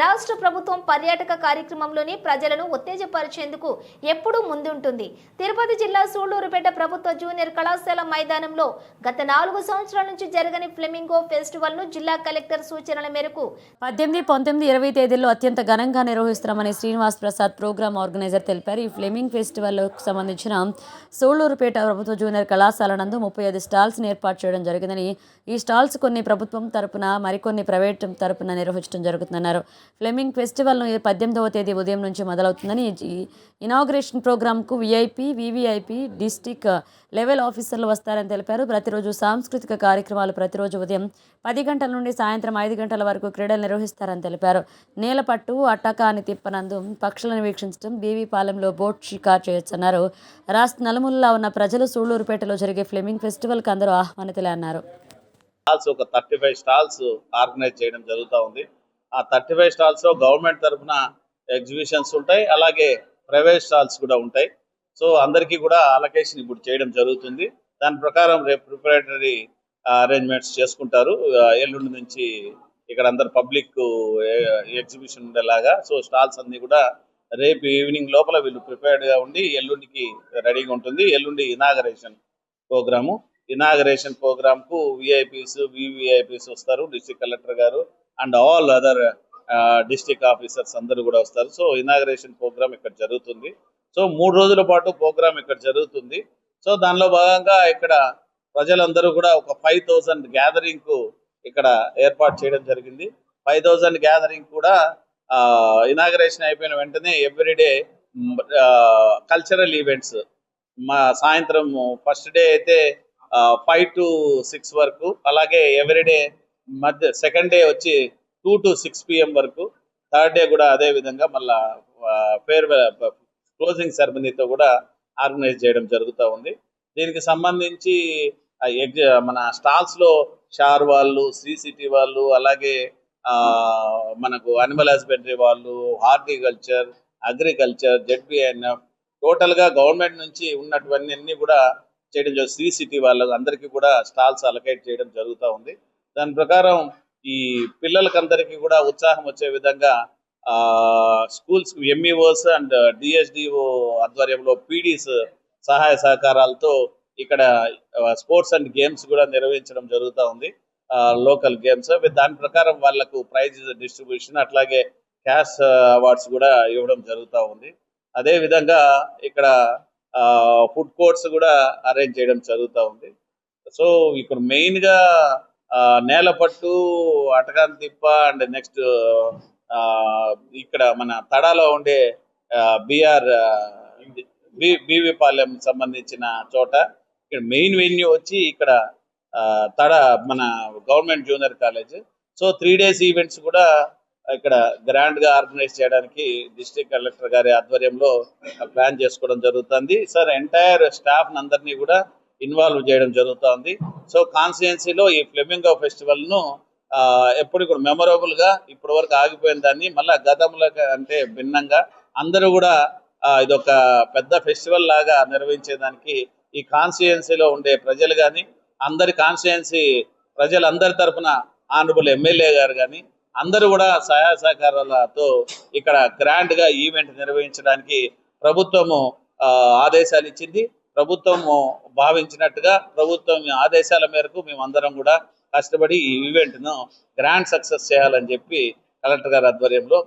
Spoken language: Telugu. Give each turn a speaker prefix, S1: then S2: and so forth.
S1: రాష్ట్ర ప్రభుత్వం పర్యాటక కార్యక్రమంలోని ప్రజలను ఉత్తేజపరిచేందుకు ఎప్పుడూ ముందుంటుంది. తిరుపతి జిల్లా సూళ్ళూరుపేట ప్రభుత్వ జూనియర్ కళాశాల మైదానంలో గత నాలుగు సంవత్సరాల నుంచి జరగని ఫ్లెమింగో ఫెస్టివల్ను జిల్లా కలెక్టర్ సూచనల మేరకు
S2: పద్దెనిమిది పంతొమ్మిది ఇరవై తేదీల్లో అత్యంత ఘనంగా నిర్వహిస్తున్నామని శ్రీనివాస్ ప్రసాద్ ప్రోగ్రామ్ ఆర్గనైజర్ తెలిపారు. ఈ ఫ్లెమింగ్ ఫెస్టివల్కు సంబంధించిన సోళూరుపేట ప్రభుత్వ జూనియర్ కళాశాల నందు ముప్పై ఐదు స్టాల్స్ ఏర్పాటు చేయడం జరిగిందని ఈ స్టాల్స్ కొన్ని ప్రభుత్వం తరపున మరికొన్ని ప్రైవేట్ తరపున నిర్వహించడం జరుగుతుందన్నారు. ఫ్లెమింగ్ ఫెస్టివల్ను పద్దెనిమిదవ తేదీ ఉదయం నుంచి మొదలవుతుందని ఇనాగ్రేషన్ ప్రోగ్రాంకు విఐపి వివిఐపి డిస్టిక్ లెవెల్ ఆఫీసర్లు వస్తారని తెలిపారు. ప్రతిరోజు సాంస్కృతిక కార్యక్రమాలు ప్రతిరోజు ఉదయం పది గంటల నుండి సాయంత్రం ఐదు గంటల వరకు క్రీడలు నిర్వహిస్తారని తెలిపారు. నేలపట్టు అట్టకాని తిప్పనందు పక్షులను వీక్షించడం బీవీపాలెంలో బోట్ షికార్ చేయొచ్చన్నారు. రాష్ట్ర నలుమూలలా ఉన్న ప్రజలు సూళ్ళూరుపేటలో జరిగే ఫ్లెమింగ్ ఫెస్టివల్కి అందరూ ఆహ్వానితులే అన్నారు.
S3: స్టాల్స్ ఒక థర్టీ ఫైవ్ స్టాల్స్ ఆర్గనైజ్ చేయడం జరుగుతూ ఉంది. ఆ థర్టీ ఫైవ్ స్టాల్స్లో గవర్నమెంట్ తరఫున ఎగ్జిబిషన్స్ ఉంటాయి. అలాగే ప్రైవేట్ స్టాల్స్ కూడా ఉంటాయి. సో అందరికీ కూడా అలొకేషన్ ఇప్పుడు చేయడం జరుగుతుంది. దాని ప్రకారం రేపు ప్రిపరేటరీ అరేంజ్మెంట్స్ చేసుకుంటారు. ఎల్లుండి నుంచి ఇక్కడ అందరు పబ్లిక్ ఎగ్జిబిషన్ ఉండేలాగా. సో స్టాల్స్ అన్ని కూడా రేపు ఈవినింగ్ లోపల వీళ్ళు ప్రిపేర్డ్గా ఉండి ఎల్లుండికి రెడీగా ఉంటుంది. ఎల్లుండి ఇనాగరేషన్ ప్రోగ్రాము ఇనాగరేషన్ ప్రోగ్రామ్కు విఐపీస్ వివిఐపీస్ వస్తారు డిస్ట్రిక్ట్ కలెక్టర్ గారు and all other district officers అందరూ కూడా వస్తారు. సో ఇనాగరేషన్ ప్రోగ్రామ్ ఇక్కడ జరుగుతుంది. సో మూడు రోజుల పాటు ప్రోగ్రామ్ ఇక్కడ జరుగుతుంది. సో దానిలో భాగంగా ఇక్కడ ప్రజలందరూ కూడా ఒక ఫైవ్ థౌసండ్ గ్యాదరింగ్కు ఇక్కడ ఏర్పాటు చేయడం జరిగింది. ఫైవ్ థౌసండ్ గ్యాదరింగ్ కూడా ఇనాగరేషన్ అయిపోయిన వెంటనే ఎవ్రీడే కల్చరల్ ఈవెంట్స్. మా సాయంత్రం ఫస్ట్ డే అయితే ఫైవ్ టు సిక్స్ వరకు అలాగే ఎవ్రీడే మధ్య సెకండ్ డే వచ్చి టూ టు సిక్స్ పిఎం వరకు థర్డ్ డే కూడా అదే విధంగా మళ్ళా ఫేర్ క్లోజింగ్ సెరమనీతో కూడా ఆర్గనైజ్ చేయడం జరుగుతూ ఉంది. దీనికి సంబంధించి మన స్టాల్స్లో షార్ వాళ్ళు శ్రీ సిటీ వాళ్ళు అలాగే ఆ మనకు అనిమల్ హస్బెండరీ వాళ్ళు హార్టికల్చర్ అగ్రికల్చర్ జెడ్బిఎన్ఎఫ్ టోటల్గా గవర్నమెంట్ నుంచి ఉన్నటువన్నీ కూడా చేయడం జరుగుతుంది. శ్రీ సిటీ వాళ్ళకు అందరికీ కూడా స్టాల్స్ అలకేట్ చేయడం జరుగుతూ ఉంది. దాని ప్రకారం ఈ పిల్లలకి అందరికీ కూడా ఉత్సాహం వచ్చే విధంగా ఆ స్కూల్స్ ఎంఈఓస్ అండ్ డిఎస్డిఓ ఆధ్వర్యంలో పీడీస్ సహాయ సహకారాలతో ఇక్కడ స్పోర్ట్స్ అండ్ గేమ్స్ కూడా నిర్వహించడం జరుగుతూ ఉంది. Local games. దాని ప్రకారం వాళ్ళకు ప్రైజ్ డిస్ట్రిబ్యూషన్ అట్లాగే క్యాష్ అవార్డ్స్ కూడా ఇవ్వడం జరుగుతూ ఉంది. అదే విధంగా ఇక్కడ ఫుడ్ కోర్ట్స్ కూడా అరేంజ్ చేయడం జరుగుతూ ఉంది. సో ఇక్కడ మెయిన్గా ఆ, నేలపట్టు అటకాన్ తిప్ప అండ్ నెక్స్ట్ ఇక్కడ మన తడాలో ఉండే బిఆర్ బీవీపాలెం సంబంధించిన చోట ఇక్కడ మెయిన్ వెన్యూ వచ్చి ఇక్కడ ఆ, తడ మన government junior college. So three days events కూడా ఇక్కడ గ్రాండ్గా ఆర్గనైజ్ చేయడానికి డిస్ట్రిక్ట్ కలెక్టర్ గారి ఆధ్వర్యంలో ప్లాన్ చేసుకోవడం జరుగుతుంది. సార్ ఎంటైర్ స్టాఫ్ అందరినీ కూడా ఇన్వాల్వ్ చేయడం జరుగుతుంది. సో కాన్స్టిట్యున్సీలో ఈ ఫ్లెమింగో ఫెస్టివల్ను ఎప్పుడు కూడా మెమొరబుల్గా ఇప్పటి వరకు ఆగిపోయిన దాన్ని మళ్ళీ గతంలో అంటే భిన్నంగా అందరూ కూడా ఇదొక పెద్ద ఫెస్టివల్ లాగా నిర్వహించేదానికి ఈ కాన్స్టిట్యున్సీలో ఉండే ప్రజలు కానీ అందరి కాన్స్టిట్యున్సీ ప్రజలందరి తరపున ఆనరబుల్ ఎమ్మెల్యే గారు కానీ అందరూ కూడా సహాయ సహకారాలతో ఇక్కడ గ్రాండ్గా ఈవెంట్ నిర్వహించడానికి ప్రభుత్వము ఆ, ఆదేశాలు ఇచ్చింది. ప్రభుత్వము భావించినట్టుగా ప్రభుత్వం ఆదేశాల మేరకు మేము అందరం కూడా కష్టపడి ఈ ఈవెంట్ను గ్రాండ్ సక్సెస్ చేయాలని చెప్పి కలెక్టర్ గారి ఆధ్వర్యంలో